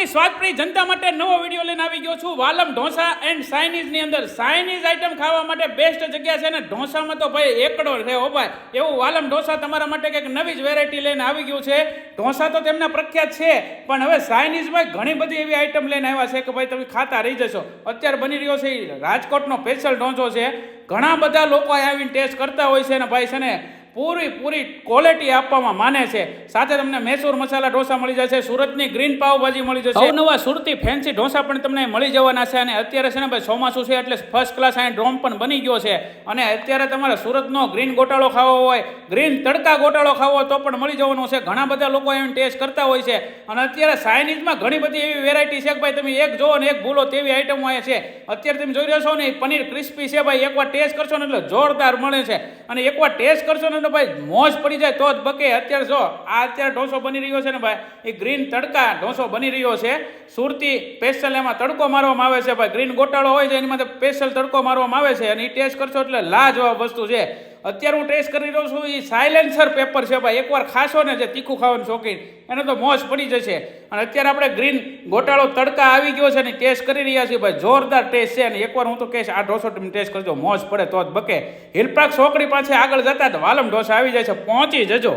વાલમની સ્વાદપ્રિય જનતા માટે નવો વીડિયો લઈને આવી ગયો છું. વાલમ ઢોસા એન્ડ ચાઇનીઝની અંદર. ચાઇનીઝ આઈટમ ખાવા માટે બેસ્ટ જગ્યા છે ને? ઢોસામાં તો ભાઈ એકડો છે હો ભાઈ. એવું વાલમ ઢોસા તમારા માટે કંઈક નવી જ વેરાયટી લઈને આવી ગયું છે. ઢોસા તો તેમના પ્રખ્યાત છે, પણ હવે ચાઇનીઝમાં ઘણી બધી એવી આઈટમ લઈને આવ્યા છે કે ભાઈ તમે ખાતા રહી જશો. અત્યારે બની રહ્યો છે રાજકોટનો સ્પેશિયલ ઢોસો છે. ઘણા બધા લોકો આવીને ટેસ્ટ કરતા હોય છે ને ભાઈ છે ને પૂરી પૂરી ક્વોલિટી આપવામાં માને છે. સાથે તમને મૈસૂર મસાલા ઢોસા મળી જશે, સુરતની ગ્રીન પાવભાજી મળી જશે. નવા સુરતી ફેન્સી ઢોસા પણ તમને મળી જવાના છે અને અત્યારે છે ને ભાઈ ચોમાસું છે એટલે ફર્સ્ટ ક્લાસ અહીં ડ્રોમ પણ બની ગયો છે. અને અત્યારે તમારે સુરતનો ગ્રીન ગોટાળો ખાવો હોય ગ્રીન તડકા ગોટાળો ખાવો તો પણ મળી જવાનો છે. ઘણા બધા લોકો એમ ટેસ્ટ કરતા હોય છે. અને અત્યારે ચાઇનીઝમાં ઘણી બધી એવી વેરાયટી છે કે ભાઈ તમે એક જોવો ને એક ભૂલો તેવી આઈટમો અહીંયા છે. અત્યારે તમે જોઈ રહ્યા છો ને, પનીર ક્રિસ્પી છે ભાઈ. એકવાર ટેસ્ટ કરશો ને એટલે જોરદાર મળે છે. અને એકવાર ટેસ્ટ કરશો ને એટલે ભાઈ, મોજ પડી જાય તો જ બકે. અત્યારે જો, આ અત્યારે ઢોસો બની રહ્યો છે ને ભાઈ, એ ગ્રીન તડકા ઢોસો બની રહ્યો છે. સુરતી સ્પેશિયલ એમાં તડકો મારવામાં આવે છે ભાઈ. ગ્રીન ગોટાળો હોય છે, એની માટે સ્પેશિયલ તડકો મારવામાં આવે છે. અને એ ટેસ્ટ કરશો એટલે લાજવાબ વસ્તુ છે. અત્યારે હું ટેસ્ટ કરી રહ્યો છું, એ સાયલેન્સર પેપર છે ભાઈ. એકવાર ખાશો ને જે તીખું ખાવાનું શોખીન, એને તો મોજ પડી જશે. અને અત્યારે આપણે ગ્રીન ગોટાળો તડકા આવી ગયો છે ને ટેસ્ટ કરી રહ્યા છીએ ભાઈ. જોરદાર ટેસ્ટ છે અને એકવાર હું તો કહીશ, આ ઢોસો ટેસ્ટ કરજો, મોજ પડે, તો જ બકે. હિલપ્રાગ છોકરી પાસે આગળ જતા તો વાલમ ઢોસા આવી જાય છે. પહોંચી જજો.